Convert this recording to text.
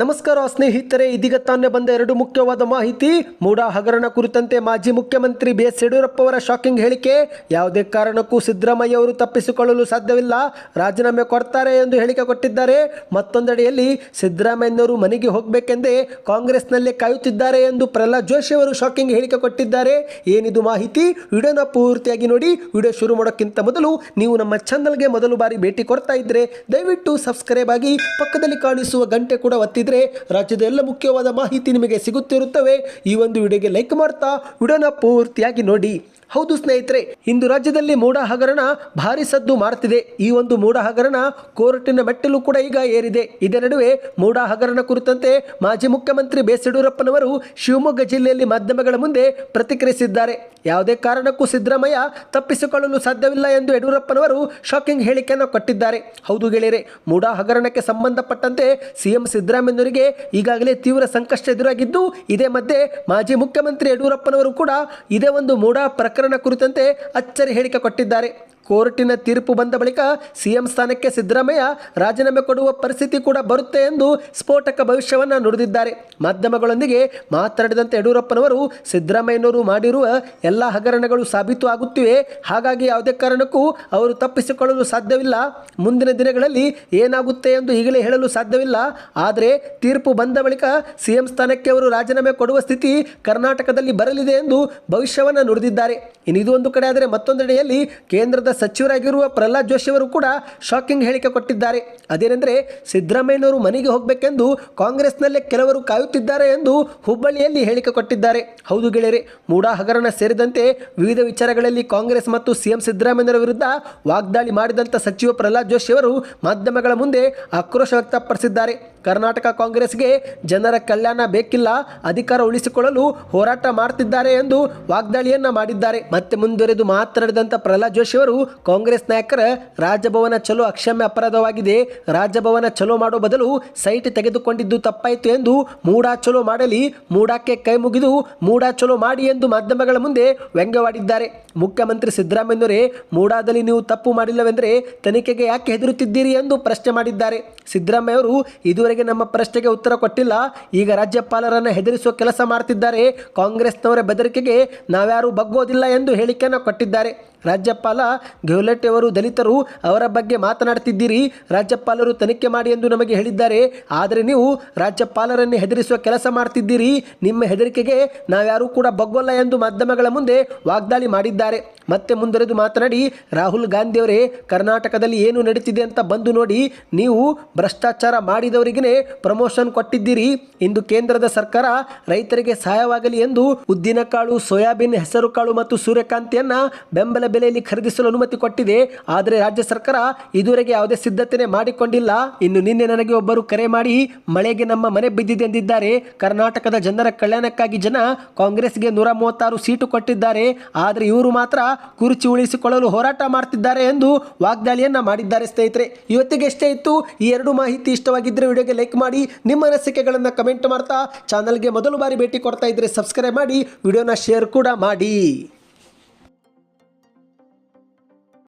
ನಮಸ್ಕಾರ ಸ್ನೇಹಿತರೆ, ಇದೀಗ ತಾನೇ ಬಂದ ಎರಡು ಮುಖ್ಯವಾದ ಮಾಹಿತಿ. ಮೂಡಾ ಹಗರಣ ಕುರಿತಂತೆ ಮಾಜಿ ಮುಖ್ಯಮಂತ್ರಿ ಬಿ ಎಸ್ ಯಡಿಯೂರಪ್ಪ ಅವರ ಶಾಕಿಂಗ್ ಹೇಳಿಕೆ. ಯಾವುದೇ ಕಾರಣಕ್ಕೂ ಸಿದ್ದರಾಮಯ್ಯ ಅವರು ತಪ್ಪಿಸಿಕೊಳ್ಳಲು ಸಾಧ್ಯವಿಲ್ಲ. ರಾಜೀನಾಮೆ ಕೊಡ್ತಾರೆ ಎಂದು ಹೇಳಿಕೆ ಕೊಟ್ಟಿದ್ದಾರೆ. ಮತ್ತೊಂದೆಡೆಯಲ್ಲಿ ಸಿದ್ದರಾಮಯ್ಯನವರು ಮನೆಗೆ ಹೋಗಬೇಕೆಂದೇ ಕಾಂಗ್ರೆಸ್ನಲ್ಲೇ ಕಾಯುತ್ತಿದ್ದಾರೆ ಎಂದು ಪ್ರಹ್ಲಾದ್ ಜೋಶಿ ಅವರು ಶಾಕಿಂಗ್ ಹೇಳಿಕೆ ಕೊಟ್ಟಿದ್ದಾರೆ. ಏನಿದು ಮಾಹಿತಿ? ವಿಡಿಯೋನ ಪೂರ್ತಿಯಾಗಿ ನೋಡಿ. ವಿಡಿಯೋ ಶುರು ಮಾಡೋಕ್ಕಿಂತ ಮೊದಲು ನೀವು ನಮ್ಮ ಚಾನಲ್ಗೆ ಮೊದಲು ಬಾರಿ ಭೇಟಿ ಕೊಡ್ತಾ ಇದ್ರೆ ದಯವಿಟ್ಟು ಸಬ್ಸ್ಕ್ರೈಬ್ ಆಗಿ ಪಕ್ಕದಲ್ಲಿ ಕಾಣಿಸುವ ಗಂಟೆ ಕೂಡ ಒತ್ತಿದ್ರೆ ರಾಜ್ಯದ ಎಲ್ಲ ಮುಖ್ಯವಾದ ಮಾಹಿತಿ ನಿಮಗೆ ಸಿಗುತ್ತಿರುತ್ತವೆ. ಈ ಒಂದು ವಿಡಿಯೋಗೆ ಲೈಕ್ ಮಾಡ್ತಾ, ವಿಡಿಯೋನ ಪೂರ್ತಿಯಾಗಿ ನೋಡಿ. ಹೌದು ಸ್ನೇಹಿತರೆ, ಇಂದು ರಾಜ್ಯದಲ್ಲಿ ಮೂಡ ಹಗರಣ ಭಾರಿ ಸದ್ದು ಮಾಡುತ್ತಿದೆ ಈ ಒಂದು ಮೂಡ ಹಗರಣ ಕೋರ್ಟಿನ ಮೆಟ್ಟಲು ಕೂಡ ಈಗ ಏರಿದೆ. ಇದೇ ನಡುವೆ ಮೂಡ ಹಗರಣ ಕುರಿತಂತೆ ಮಾಜಿ ಮುಖ್ಯಮಂತ್ರಿ ಬಿಎಸ್ ಯಡಿಯೂರಪ್ಪನವರು ಶಿವಮೊಗ್ಗ ಜಿಲ್ಲೆಯಲ್ಲಿ ಮಾಧ್ಯಮಗಳ ಮುಂದೆ ಪ್ರತಿಕ್ರಿಯಿಸಿದ್ದಾರೆ. ಯಾವುದೇ ಕಾರಣಕ್ಕೂ ಸಿದ್ದರಾಮಯ್ಯ ತಪ್ಪಿಸಿಕೊಳ್ಳಲು ಸಾಧ್ಯವಿಲ್ಲ ಎಂದು ಯಡಿಯೂರಪ್ಪನವರು ಶಾಕಿಂಗ್ ಹೇಳಿಕೆಯನ್ನು ಕೊಟ್ಟಿದ್ದಾರೆ. ಹೌದು ಗೆಳೆಯರೆ ಮೂಡ ಹಗರಣಕ್ಕೆ ಸಂಬಂಧಪಟ್ಟಂತೆ ಸಿಎಂ ಸಿದ್ದರಾಮಯ್ಯನವರಿಗೆ ಈಗಾಗಲೇ ತೀವ್ರ ಸಂಕಷ್ಟ ಎದುರಾಗಿದ್ದು, ಇದೇ ಮಧ್ಯೆ ಮಾಜಿ ಮುಖ್ಯಮಂತ್ರಿ ಯಡಿಯೂರಪ್ಪನವರು ಕೂಡ ಇದೇ ಒಂದು ಮೂಡ ಪ್ರಕರಣ ಕುರಿತಂತೆ ಅಚ್ಚರಿ ಹೇಳಿಕೆ ಕೊಟ್ಟಿದ್ದಾರೆ. ಕೋರ್ಟಿನ ತೀರ್ಪು ಬಂದ ಬಳಿಕ ಸಿಎಂ ಸ್ಥಾನಕ್ಕೆ ಸಿದ್ದರಾಮಯ್ಯ ರಾಜೀನಾಮೆ ಕೊಡುವ ಪರಿಸ್ಥಿತಿ ಕೂಡ ಬರುತ್ತೆ ಎಂದು ಸ್ಫೋಟಕ ಭವಿಷ್ಯವನ್ನು ನುಡಿದಿದ್ದಾರೆ. ಮಾಧ್ಯಮಗಳೊಂದಿಗೆ ಮಾತನಾಡಿದಂತೆ ಯಡಿಯೂರಪ್ಪನವರು ಸಿದ್ದರಾಮಯ್ಯನವರು ಮಾಡಿರುವ ಎಲ್ಲ ಹಗರಣಗಳು ಸಾಬೀತು ಆಗುತ್ತಿವೆ. ಹಾಗಾಗಿ ಯಾವುದೇ ಕಾರಣಕ್ಕೂ ಅವರು ತಪ್ಪಿಸಿಕೊಳ್ಳಲು ಸಾಧ್ಯವಿಲ್ಲ. ಮುಂದಿನ ದಿನಗಳಲ್ಲಿ ಏನಾಗುತ್ತೆ ಎಂದು ಈಗಲೇ ಹೇಳಲು ಸಾಧ್ಯವಿಲ್ಲ. ಆದರೆ ತೀರ್ಪು ಬಂದ ಬಳಿಕ ಸಿಎಂ ಸ್ಥಾನಕ್ಕೆ ಅವರು ರಾಜೀನಾಮೆ ಕೊಡುವ ಸ್ಥಿತಿ ಕರ್ನಾಟಕದಲ್ಲಿ ಬರಲಿದೆ ಎಂದು ಭವಿಷ್ಯವನ್ನು ನುಡಿದಿದ್ದಾರೆ. ಇದು ಒಂದು ಕಡೆ ಆದರೆ ಮತ್ತೊಂದೆಡೆಯಲ್ಲಿ ಕೇಂದ್ರದ ಸಚಿವರಾಗಿರುವ ಪ್ರಹ್ಲಾದ್ ಜೋಶಿ ಅವರು ಕೂಡ ಶಾಕಿಂಗ್ ಹೇಳಿಕೆ ಕೊಟ್ಟಿದ್ದಾರೆ. ಅದೇನೆಂದರೆ, ಸಿದ್ದರಾಮಯ್ಯನವರು ಮನೆಗೆ ಹೋಗಬೇಕೆಂದು ಕಾಂಗ್ರೆಸ್ನಲ್ಲೇ ಕೆಲವರು ಕಾಯುತ್ತಿದ್ದಾರೆ ಎಂದು ಹುಬ್ಬಳ್ಳಿಯಲ್ಲಿ ಹೇಳಿಕೆ ಕೊಟ್ಟಿದ್ದಾರೆ. ಹೌದು ಗೆಳೆಯರೆ, ಮೂಡಾ ಹಗರಣ ಸೇರಿದಂತೆ ವಿವಿಧ ವಿಚಾರಗಳಲ್ಲಿ ಕಾಂಗ್ರೆಸ್ ಮತ್ತು ಸಿಎಂ ಸಿದ್ದರಾಮಯ್ಯರ ವಿರುದ್ಧ ವಾಗ್ದಾಳಿ ಮಾಡಿದಂಥ ಸಚಿವ ಪ್ರಹ್ಲಾದ್ ಜೋಶಿ ಅವರು ಮಾಧ್ಯಮಗಳ ಮುಂದೆ ಆಕ್ರೋಶ ವ್ಯಕ್ತಪಡಿಸಿದ್ದಾರೆ. ಕರ್ನಾಟಕ ಕಾಂಗ್ರೆಸ್ಗೆ ಜನರ ಕಲ್ಯಾಣ ಬೇಕಿಲ್ಲ, ಅಧಿಕಾರ ಉಳಿಸಿಕೊಳ್ಳಲು ಹೋರಾಟ ಮಾಡ್ತಿದ್ದಾರೆ ಎಂದು ವಾಗ್ದಾಳಿಯನ್ನ ಮಾಡಿದ್ದಾರೆ. ಮತ್ತೆ ಮುಂದುವರೆದು ಮಾತನಾಡಿದಂಥ ಪ್ರಹ್ಲಾದ್ ಜೋಶಿ ಅವರು ಕಾಂಗ್ರೆಸ್ ನಾಯಕರ ರಾಜಭವನ ಚಲೋ ಅಕ್ಷಮ್ಯ ಅಪರಾಧವಾಗಿದೆ. ರಾಜಭವನ ಚಲೋ ಮಾಡೋ ಬದಲು ಸೈಟ್ ತೆಗೆದುಕೊಂಡಿದ್ದು ತಪ್ಪಾಯಿತು ಎಂದು ಮೂಡಾ ಚಲೋ ಮಾಡಲಿ, ಮೂಡಾಕ್ಕೆ ಕೈ ಮುಗಿದು ಮೂಡಾ ಚಲೋ ಮಾಡಿ ಎಂದು ಮಾಧ್ಯಮಗಳ ಮುಂದೆ ವ್ಯಂಗ್ಯವಾಡಿದ್ದಾರೆ. ಮುಖ್ಯಮಂತ್ರಿ ಸಿದ್ದರಾಮಯ್ಯನವರೇ, ಮೂಡಾದಲ್ಲಿ ನೀವು ತಪ್ಪು ಮಾಡಿಲ್ಲವೆಂದರೆ ತನಿಖೆಗೆ ಯಾಕೆ ಹೆದರುತ್ತಿದ್ದೀರಿ ಎಂದು ಪ್ರಶ್ನೆ ಮಾಡಿದ್ದಾರೆ. ಸಿದ್ದರಾಮಯ್ಯ ಅವರು ಇದುವರೆಗೆ ನಮ್ಮ ಪ್ರಶ್ನೆಗೆ ಉತ್ತರ ಕೊಟ್ಟಿಲ್ಲ. ಈಗ ರಾಜ್ಯಪಾಲರನ್ನು ಹೆದರಿಸುವ ಕೆಲಸ ಮಾಡ್ತಿದ್ದಾರೆ. ಕಾಂಗ್ರೆಸ್ನವರ ಬೆದರಿಕೆಗೆ ನಾವ್ಯಾರೂ ಬಗ್ಗೋದಿಲ್ಲ ಎಂದು ಹೇಳಿಕೆಯನ್ನು ಕೊಟ್ಟಿದ್ದಾರೆ. ರಾಜ್ಯಪಾಲ ಗೆಹ್ಲೋಟ್ ಅವರು ದಲಿತರು ಅವರ ಬಗ್ಗೆ ಮಾತನಾಡ್ತಿದ್ದೀರಿ ರಾಜ್ಯಪಾಲರು ತನಿಖೆ ಮಾಡಿ ಎಂದು ನಮಗೆ ಹೇಳಿದ್ದಾರೆ. ಆದರೆ ನೀವು ರಾಜ್ಯಪಾಲರನ್ನೇ ಹೆದರಿಸುವ ಕೆಲಸ ಮಾಡ್ತಿದ್ದೀರಿ. ನಿಮ್ಮ ಹೆದರಿಕೆಗೆ ನಾವ್ಯಾರೂ ಕೂಡ ಬಗ್ಗೋಲ್ಲ ಎಂದು ಮಾಧ್ಯಮಗಳ ಮುಂದೆ ವಾಗ್ದಾಳಿ ಮಾಡಿದ್ದಾರೆ. ಮತ್ತೆ ಮುಂದುವರೆದು ಮಾತನಾಡಿ, ರಾಹುಲ್ ಗಾಂಧಿಯವರೇ, ಕರ್ನಾಟಕದಲ್ಲಿ ಏನು ನಡೀತಿದೆ ಅಂತ ಬಂದು ನೋಡಿ, ನೀವು ಭ್ರಷ್ಟಾಚಾರ ಮಾಡಿದವರಿಗೇ ಪ್ರಮೋಷನ್ ಕೊಟ್ಟಿದ್ದೀರಿ. ಇಂದು ಕೇಂದ್ರದ ಸರ್ಕಾರ ರೈತರಿಗೆ ಸಹಾಯವಾಗಲಿ ಎಂದು ಉದ್ದಿನಕಾಳು, ಸೋಯಾಬೀನ್, ಹೆಸರುಕಾಳು ಮತ್ತು ಸೂರ್ಯಕಾಂತಿಯನ್ನ ಬೆಂಬಲ ಬೆಲೆಯಲ್ಲಿ ಖರೀದಿಸಲು ಅನುಮತಿ ಕೊಟ್ಟಿದೆ. ಆದರೆ ರಾಜ್ಯ ಸರ್ಕಾರ ಇದುವರೆಗೆ ಯಾವುದೇ ಸಿದ್ಧತೆ ಮಾಡಿಕೊಂಡಿಲ್ಲ. ಇನ್ನು ನಿನ್ನೆ ನನಗೆ ಒಬ್ಬರು ಕರೆ ಮಾಡಿ ಮಳೆಗೆ ನಮ್ಮ ಮನೆ ಬಿದ್ದಿದೆ ಎಂದಿದ್ದಾರೆ. ಕರ್ನಾಟಕದ ಜನರ ಕಲ್ಯಾಣಕ್ಕಾಗಿ ಜನ ಕಾಂಗ್ರೆಸ್ಗೆ ನೂರ ಮೂವತ್ತಾರು ಸೀಟು ಕೊಟ್ಟಿದ್ದಾರೆ. ಆದರೆ ಇವರು ಮಾತ್ರ ಕುರ್ಚಿ ಉಳಿಸಿಕೊಳ್ಳಲು ಹೋರಾಟ ಮಾಡ್ತಿದ್ದಾರೆ ಎಂದು ವಾಗ್ದಾಳಿಯನ್ನ ಮಾಡಿದ್ದಾರೆ ಸ್ನೇಹಿತರೆ. ಇವತ್ತಿಗೆ ಎಷ್ಟೇ ಇತ್ತು. ಈ ಎರಡು ಮಾಹಿತಿ ಇಷ್ಟವಾಗಿದ್ದರೆ ವಿಡಿಯೋಗೆ ಲೈಕ್ ಮಾಡಿ, ನಿಮ್ಮ ಅನಿಸಿಕೆಗಳನ್ನು ಕಮೆಂಟ್ ಮಾಡ್ತಾ, ಚಾನಲ್ಗೆ ಮೊದಲು ಬಾರಿ ಭೇಟಿ ಕೊಡ್ತಾ ಇದ್ರೆ ಸಬ್ಸ್ಕ್ರೈಬ್ ಮಾಡಿ, ವಿಡಿಯೋನ ಶೇರ್ ಕೂಡ ಮಾಡಿ.